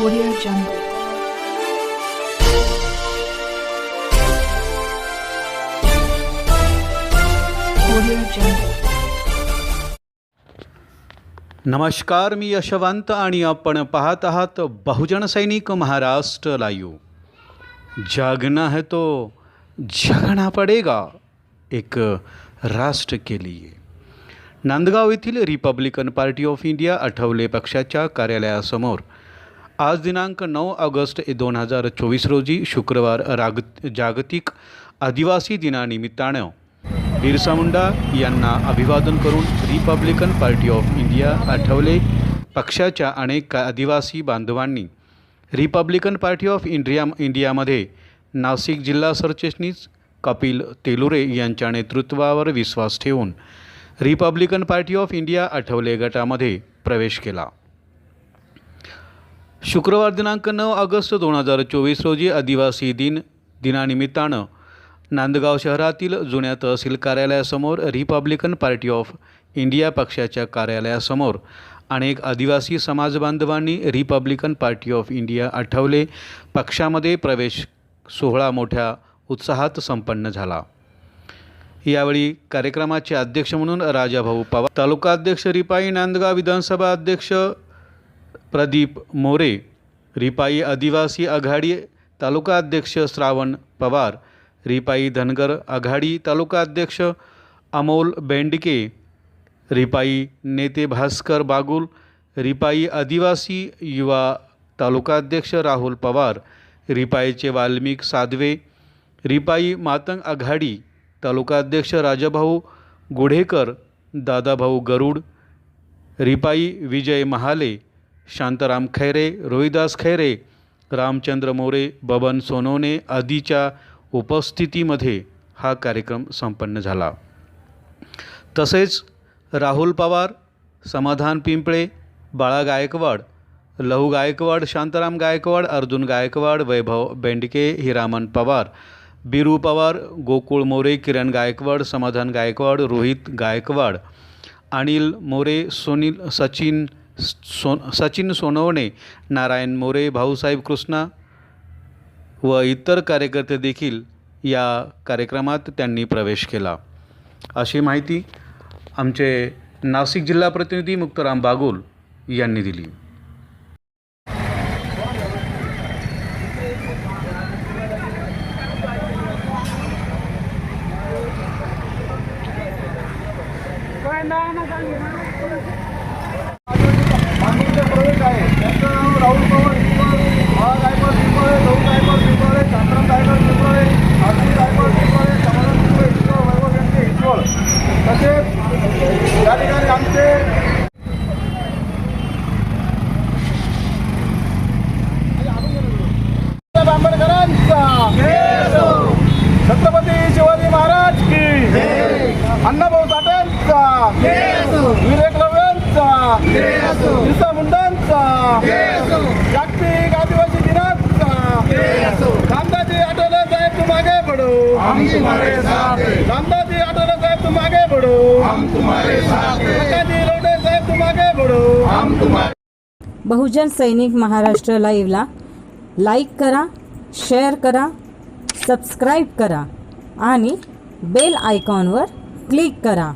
Audio Jungle. नमस्कार मी यशवंत आणि आपण पाहत आहात बहुजन सैनिक महाराष्ट्र लाईव्ह. जागना है तो जगना पडेगा एक राष्ट्र के लिए. नांदगाव येथील republican party of India Athawale पक्षाच्या कार्यालयासमोर आज दिनांक नऊ ऑगस्ट दोन हजार चोवीस रोजी शुक्रवार राग जागतिक आदिवासी दिनानिमित्तानं बिरसा मुंडा यांना अभिवादन करून republican party of India Athawale. पक्षाच्या अनेक आदिवासी बांधवांनी रिपब्लिकन पार्टी ऑफ इंडिया इंडियामध्ये नाशिक जिल्हा सरचिटणीस कपिल तेलुरे यांच्या नेतृत्वावर विश्वास ठेवून republican party of India Athawale गटामध्ये प्रवेश केला. शुक्रवार दिनांक नऊ ऑगस्ट दोन हजार चोवीस रोजी आदिवासी दिन दिनानिमित्तानं नांदगाव शहरातील जुन्या तहसील कार्यालयासमोर रिपब्लिकन पार्टी ऑफ इंडिया पक्षाच्या कार्यालयासमोर अनेक आदिवासी समाज बांधवांनी republican party of India Athawale. पक्षामध्ये प्रवेश सोहळा मोठ्या उत्साहात संपन्न झाला. यावेळी कार्यक्रमाचे अध्यक्ष म्हणून राजाभाऊ पवार तालुकाध्यक्ष रिपाई नांदगाव विधानसभा अध्यक्ष प्रदीप मोरे रिपाई आदिवासी आघाडी तालुका अध्यक्ष श्रावण पवार रिपाई धनगर आघाडी तालुका अध्यक्ष अमोल बेंडके रिपाई नेते भास्कर बागुल रिपाई आदिवासी युवा तालुका अध्यक्ष राहुल पवार रिपाईचे वाल्मिक साधवे रिपाई मातंग आघाडी तालुका अध्यक्ष राजाभाऊ गुढेकर दादाभाऊ गरुड रिपाई विजय महाले शांताराम खैरे रोहिदास खैरे रामचंद्र मोरे बबन सोनवणे आदीच्या उपस्थितीमध्ये हा कार्यक्रम संपन्न झाला. तसेच राहुल पवार समाधान पिंपळे बाळा गायकवाड लहू गायकवाड शांताराम गायकवाड अर्जुन गायकवाड वैभव बेंडके हिरामन पवार बिरू पवार गोकुळ मोरे किरण गायकवाड समाधान गायकवाड रोहित गायकवाड अनिल मोरे सुनील सचिन सो सचिन सोनवणे नारायण मोरे भाऊसाहेब कृष्णा व इतर कार्यकर्ते देखील या कार्यक्रमात त्यांनी प्रवेश केला. अशी माहिती आमचे नाशिक जिल्हा प्रतिनिधी मुक्ताराम बागुल यांनी दिली मागणीचे प्रवेश आहे त्यांचं नाव राहुल पवार पिंपळे बाळा गायकवाड पिंपळे लहू गायकवाड पिंपळे शांतराम गायकवाड पिंपळे आरती गायकवाड पिंपळे समाधान पिंपळे हिंदवळ वैभव यांचे हिंदवळ तसेच या ठिकाणी आमचे आंबेडकरांचा छत्रपती शिवाजी महाराज की अण्णाभाऊ साठ्यांचा विवेक रव्यांचा बिरसा मुंडांचा जागतिक आदिवासी दिनाचा. रामदाजी आठवले साहेब तू मागे बढ़ो रामदाजी आठवले साहेब तू मागे बढ़ो प्रकाशजी लोटे साहेब तू मागे बढ़ो बहुजन सैनिक महाराष्ट्र लाईव्हला लाईक करा शेअर करा सबस्क्राईब करा आणि बेल आयकॉनवर क्लिक करा.